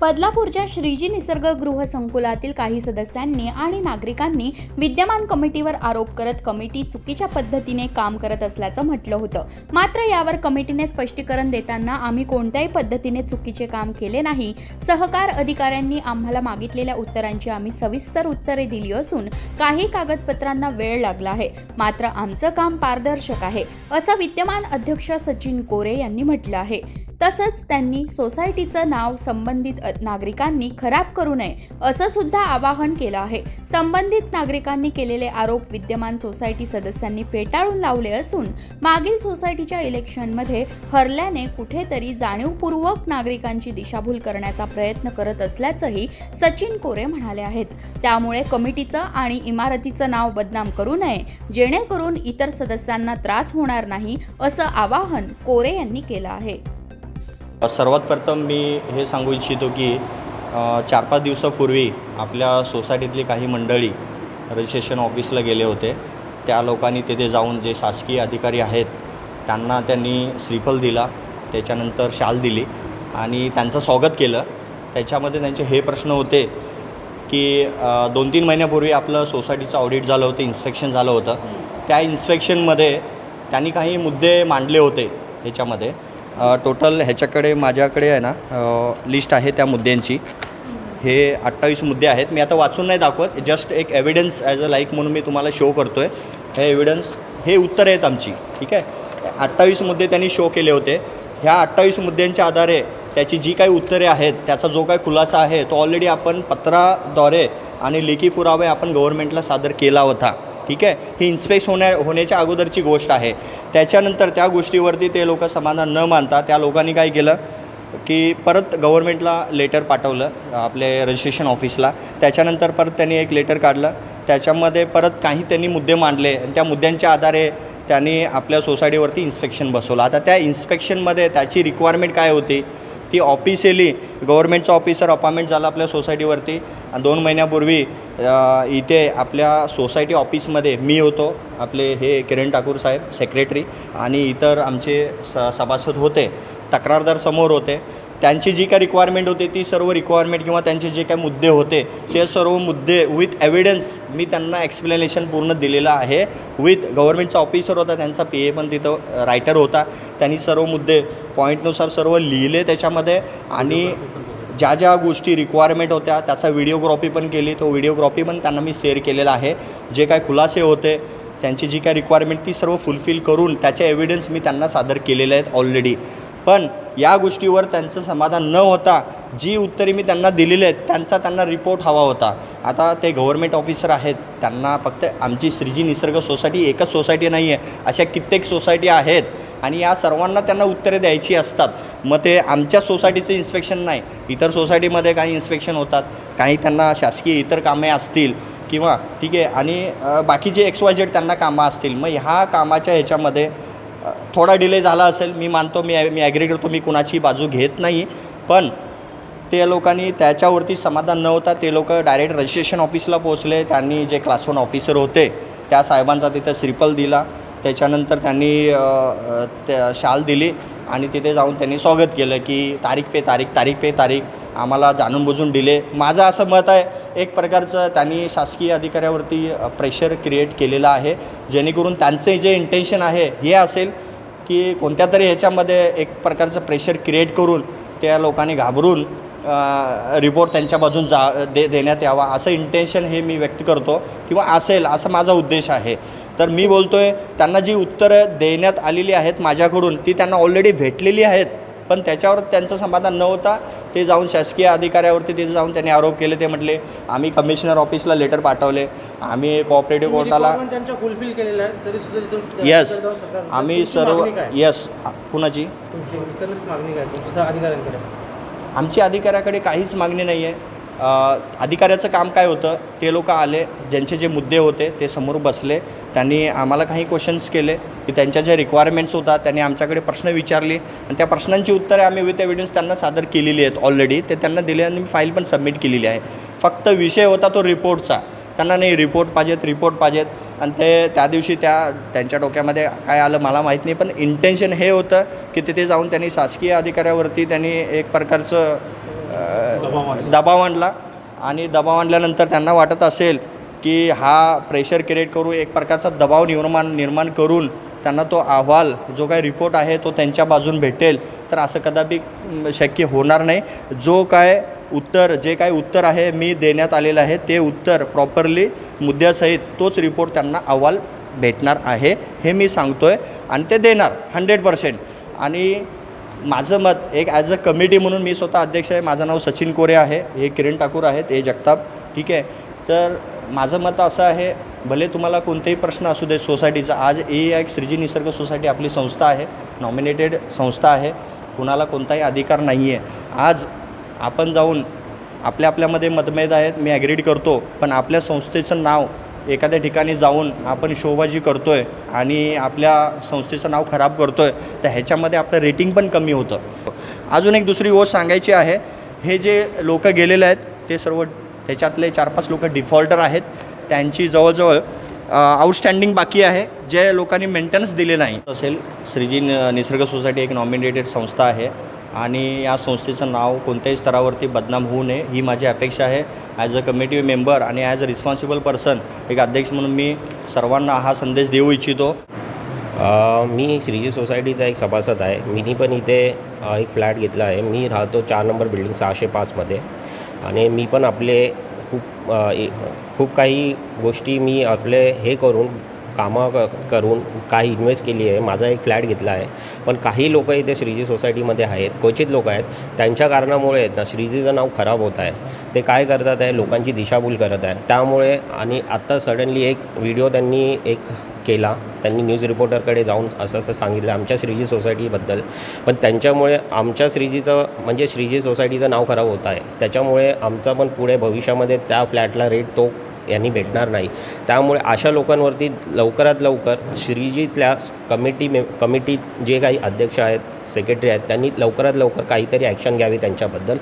बदलापूरच्या श्रीजी निसर्गगृह संकुलातील काही सदस्यांनी आणि नागरिकांनी विद्यमान कमिटीवर आरोप करत कमिटी चुकीच्या पद्धतीने काम करत असल्याचं म्हटलं होतं. मात्र यावर कमिटीने स्पष्टीकरण देताना आम्ही कोणत्याही पद्धतीने चुकीचे काम केले नाही. सहकार अधिकाऱ्यांनी आम्हाला मागितलेल्या उत्तरांची आम्ही सविस्तर उत्तरे दिली असून काही कागदपत्रांना वेळ लागला आहे. मात्र आमचं काम पारदर्शक आहे असं विद्यमान अध्यक्ष सचिन कोरे यांनी म्हटलं आहे. तसंच त्यांनी सोसायटीचं नाव संबंधित नागरिकांनी खराब करू नये असं सुद्धा आवाहन केलं आहे. संबंधित नागरिकांनी केलेले आरोप विद्यमान सोसायटी सदस्यांनी फेटाळून लावले असून मागील सोसायटीच्या इलेक्शनमध्ये हरल्याने कुठेतरी जाणीवपूर्वक नागरिकांची दिशाभूल करण्याचा प्रयत्न करत असल्याचंही सचिन कोरे म्हणाले आहेत. त्यामुळे कमिटीचं आणि इमारतीचं नाव बदनाम करू नये जेणेकरून इतर सदस्यांना त्रास होणार नाही असं आवाहन कोरे यांनी केलं आहे. सर्वात प्रथम मी हे सांगू इच्छितो की चार पाच दिवसापूर्वी आपल्या सोसायटीतली काही मंडळी रजिस्ट्रेशन ऑफिसला गेले होते. त्या लोकांनी तिथे जाऊन जे शासकीय अधिकारी आहेत त्यांना त्यांनी श्रीफल दिला त्याच्यानंतर शाल दिली आणि त्यांचं स्वागत केलं. त्याच्यामध्ये त्यांचे हे प्रश्न होते की दोन तीन महिन्यापूर्वी आपलं सोसायटीचं ऑडिट झालं होतं इन्स्पेक्शन झालं होतं. त्या इन्स्पेक्शनमध्ये त्यांनी काही मुद्दे मांडले होते ह्याच्यामध्ये टोटल ह्याच्याकडे माझ्याकडे आहे ना लिस्ट आहे त्या मुद्द्यांची. हे अठ्ठावीस मुद्दे आहेत. मी आता वाचून नाही दाखवत. जस्ट एक एव्हिडन्स ॲज अ लाईक म्हणून मी तुम्हाला शो करतो आहे हे एव्हिडन्स हे उत्तर आहेत आमची. ठीक आहे? अठ्ठावीस मुद्दे त्यांनी शो केले होते. ह्या अठ्ठावीस मुद्द्यांच्या आधारे त्याची जी काही उत्तरे आहेत त्याचा जो काही खुलासा आहे तो ऑलरेडी आपण पत्राद्वारे आणि लेखी पुरावे आपण गव्हर्नमेंटला सादर केला होता. ठीक आहे? ही इन्स्पेक्स होण्या होण्याच्या अगोदरची गोष्ट आहे. त्याच्यानंतर त्या गोष्टीवरती ते लोक समाधान न मानता त्या लोकांनी काय केलं? की परत गव्हर्नमेंटला लेटर पाठवलं आपले रजिस्ट्रेशन ऑफिसला त्याच्यानंतर परत त्यांनी एक लेटर काढलं. त्याच्यामध्ये परत काही त्यांनी मुद्दे मांडले. आणि त्या मुद्द्यांच्या आधारे त्यांनी आपल्या सोसायटीवरती इन्स्पेक्शन बसवलं. आता त्या इन्स्पेक्शनमध्ये त्याची रिक्वायरमेंट काय होती? ती ऑफिशियली गव्हर्नमेंटचं ऑफिसर अपॉइंटमेंट झालं आपल्या सोसायटीवरती आणि दोन महिन्यापूर्वी इथे आपल्या सोसायटी ऑफिसमध्ये मी होतो आपले हे किरण ठाकूर साहेब सेक्रेटरी आणि इतर आमचे स सभासद होते तक्रारदार समोर होते. त्यांची जी काय रिक्वायरमेंट होती ती सर्व रिक्वायरमेंट किंवा त्यांचे जे काही मुद्दे होते ते सर्व मुद्दे विथ एव्हिडन्स मी त्यांना एक्सप्लेनेशन पूर्ण दिलेलं आहे. विथ गव्हर्नमेंटचा ऑफिसर होता त्यांचा पी ए पण तिथं रायटर होता. त्यांनी सर्व मुद्दे पॉईंटनुसार सर्व लिहिले त्याच्यामध्ये आणि ज्या ज्या गोष्टी रिक्वायरमेंट होत्या त्याचा व्हिडिओग्राफी पण केली. तो व्हिडिओग्राफी पण त्यांना मी शेअर केलेला आहे. जे काय खुलासे होते त्यांची जी काय रिक्वायरमेंट ती सर्व फुलफिल करून त्याचे एव्हिडन्स मी त्यांना सादर केलेले आहेत ऑलरेडी पण या गोष्टीवर त्यांचं समाधान न होता जी उत्तरे मी त्यांना दिलेली आहेत त्यांचा त्यांना रिपोर्ट हवा होता. आता ते गव्हर्मेंट ऑफिसर आहेत त्यांना फक्त आमची श्रीजी निसर्ग सोसायटी एकच सोसायटी नाही आहे अशा कित्येक सोसायटी आहेत आणि या सर्वांना त्यांना उत्तरे द्यायची असतात. मग ते आमच्या सोसायटीचं इन्स्पेक्शन नाही इतर सोसायटीमध्ये काही इन्स्पेक्शन होतात. काही त्यांना शासकीय इतर कामे असतील किंवा ठीक आहे आणि बाकीचे एक्स वाय झेड त्यांना कामं असतील. मग ह्या कामाच्या ह्याच्यामध्ये थोडा डिले झाला असेल मी मानतो मी मी ॲग्री करतो मी कुणाची बाजू घेत नाही. पण ते लोकांनी त्याच्यावरती समाधान न होता ते लोक डायरेक्ट रजिस्ट्रेशन ऑफिसला पोहोचले. त्यांनी जे क्लास वन ऑफिसर होते त्या साहेबांचा तिथं श्रीपल दिला. त्याच्यानंतर त्यांनी त्या शाल दिली आणि तिथे जाऊन त्यांनी स्वागत केलं की तारीख पे तारीख तारीख पे तारीख आम्हाला जाणून बुजून दिले. माझं असं मत आहे एक प्रकारचं त्यांनी शासकीय अधिकाऱ्यावरती प्रेशर क्रिएट केलेलं आहे. जेणेकरून त्यांचे जे इंटेन्शन आहे हे असेल की कोणत्या तरी ह्याच्यामध्ये एक प्रकारचं प्रेशर क्रिएट करून त्या लोकांनी घाबरून रिपोर्ट त्यांच्या बाजून जा दे देण्यात यावा. असं इंटेन्शन हे मी व्यक्त करतो किंवा असेल असा माझा उद्देश आहे. तर मी बोलतो आहे त्यांना जी उत्तरं देण्यात आलेली आहेत माझ्याकडून ती त्यांना ऑलरेडी भेटलेली आहेत. पण त्याच्यावर त्यांचं समाधान न होता ते जाऊन शासकीय अधिकाऱ्यावरती तिथे जाऊन त्यांनी आरोप केले. ते म्हटले आम्ही कमिशनर ऑफिसला लेटर पाठवले. आम्ही कोऑपरेटिव्ह कोर्टाला फुलफिल तरी सुद्धा तिथून येस आम्ही सर्व? येस कुणाची? मागणी काय? तुमच्या अधिकाऱ्यांकडे. आमची अधिकाऱ्याकडे काहीच मागणी नाही आहे अधिकाऱ्याचं काम काय होतं? ते लोक आले ज्यांचे जे मुद्दे होते ते समोर बसले. त्यांनी आम्हाला काही क्वेश्चन्स केले. की त्यांच्या ज्या रिक्वायरमेंट्स होता त्यांनी आमच्याकडे प्रश्न विचारले. आणि त्या प्रश्नांची उत्तरे आम्ही विथ एव्हिडन्स त्यांना सादर केलेली आहेत ऑलरेडी ते त्यांना दिले आणि मी फाईल पण सबमिट केलेली आहे. फक्त विषय होता तो रिपोर्टचा त्यांना नाही रिपोर्ट पाहिजेत रिपोर्ट पाहिजेत. आणि ते त्या दिवशी त्या त्यांच्या डोक्यामध्ये काय आलं मला माहीत नाही. पण इंटेन्शन हे होतं की तिथे जाऊन त्यांनी शासकीय अधिकाऱ्यावरती त्यांनी एक प्रकारचं दबाव आणला. आणि दबाव आणल्यानंतर त्यांना वाटत असेल की हा प्रेशर क्रिएट करून एक प्रकारचा दबाव निर्माण निर्माण करून त्यांना तो अहवाल जो काही रिपोर्ट आहे तो त्यांच्या बाजून भेटेल. तर असं कदापि शक्य होणार नाही. जो काय उत्तर जे काय उत्तर आहे मी देण्यात आलेलं आहे ते उत्तर प्रॉपरली मुद्द्यासहित तोच रिपोर्ट त्यांना अहवाल भेटणार आहे हे मी सांगतो आहे आणि ते देणार हंड्रेड पर्सेंट आणि माझं मत एक ॲज अ कमिटी म्हणून मी स्वतः अध्यक्ष आहे. माझं नाव सचिन कोरे आहे. हे किरण ठाकूर आहेत. हे जगताप. ठीक आहे? तर माझं मत असं आहे भले तुम्हाला कोणतेही प्रश्न असू दे सोसायटीचा आज ए एक श्रीजी निसर्ग सोसायटी आपली संस्था आहे. नॉमिनेटेड संस्था आहे. कुणाला कोणताही अधिकार नाही आहे आज आपण जाऊन आपल्या आपल्यामध्ये मतभेद आहेत. मी ॲग्रीड करतो. पण आपल्या संस्थेचं नाव एखाद्या ठिकाणी जाऊन आपण शोबाजी करतो आहे आणि आपल्या संस्थेचं नाव खराब करतो आहे तर ह्याच्यामध्ये आपलं रेटिंग पण कमी होतं. अजून एक दुसरी गोष्ट सांगायची आहे हे जे लोक गेलेले आहेत ते सर्व त्याच्यातले चार पाच लोक डिफॉल्टर आहेत. त्यांची जवळजवळ आउटस्टँडिंग बाकी आहे. जे लोकांनी मेंटेनन्स दिले नाही. असेल श्रीजी निसर्ग सोसायटी एक नॉमिनेटेड संस्था आहे. आणि या संस्थेचं नाव कोणत्याही स्तरावरती बदनाम होऊ नये ही माझी अपेक्षा आहे. ॲज अ कमिटी मेंबर आणि ॲज अ रिस्पॉन्सिबल पर्सन एक अध्यक्ष म्हणून मी सर्वांना हा संदेश देऊ इच्छितो. मी श्रीजी सोसायटीचा एक सभासद आहे. मीनी पण इथे एक फ्लॅट घेतला आहे. मी राहतो चार नंबर बिल्डिंग सहाशे पाचमध्ये आणि मी पण आपले खूप खूप काही गोष्टी मी आपले हे करून कामं क करून काही इन्व्हेस्ट केली आहे. माझा एक फ्लॅट घेतला आहे. पण काही लोक इथे श्रीजी सोसायटीमध्ये आहेत. क्वचित लोक आहेत. त्यांच्या कारणामुळे ना श्रीजीचं नाव खराब होत आहे. ते काय करतात आहे? लोकांची दिशाभूल करत आहे त्यामुळे आणि आत्ता सडनली एक व्हिडिओ त्यांनी एक केला. त्यांनी न्यूज रिपोर्टरकडे जाऊन असं असं सांगितलं आमच्या श्रीजी सोसायटीबद्दल. पण त्यांच्यामुळे आमच्या श्रीजीचं म्हणजे श्रीजी सोसायटीचं नाव खराब होत आहे. त्याच्यामुळे आमचा पण पुढे भविष्यामध्ये त्या फ्लॅटला रेट तो यांनी भेटणार नाही. त्यामुळे अशा लोकांवरती लवकरात लवकर श्रीजीतल्या कमिटी मे कमिटी जे काही अध्यक्ष आहेत सेक्रेटरी आहेत त्यांनी लवकरात लवकर काहीतरी ॲक्शन घ्यावी त्यांच्याबद्दल.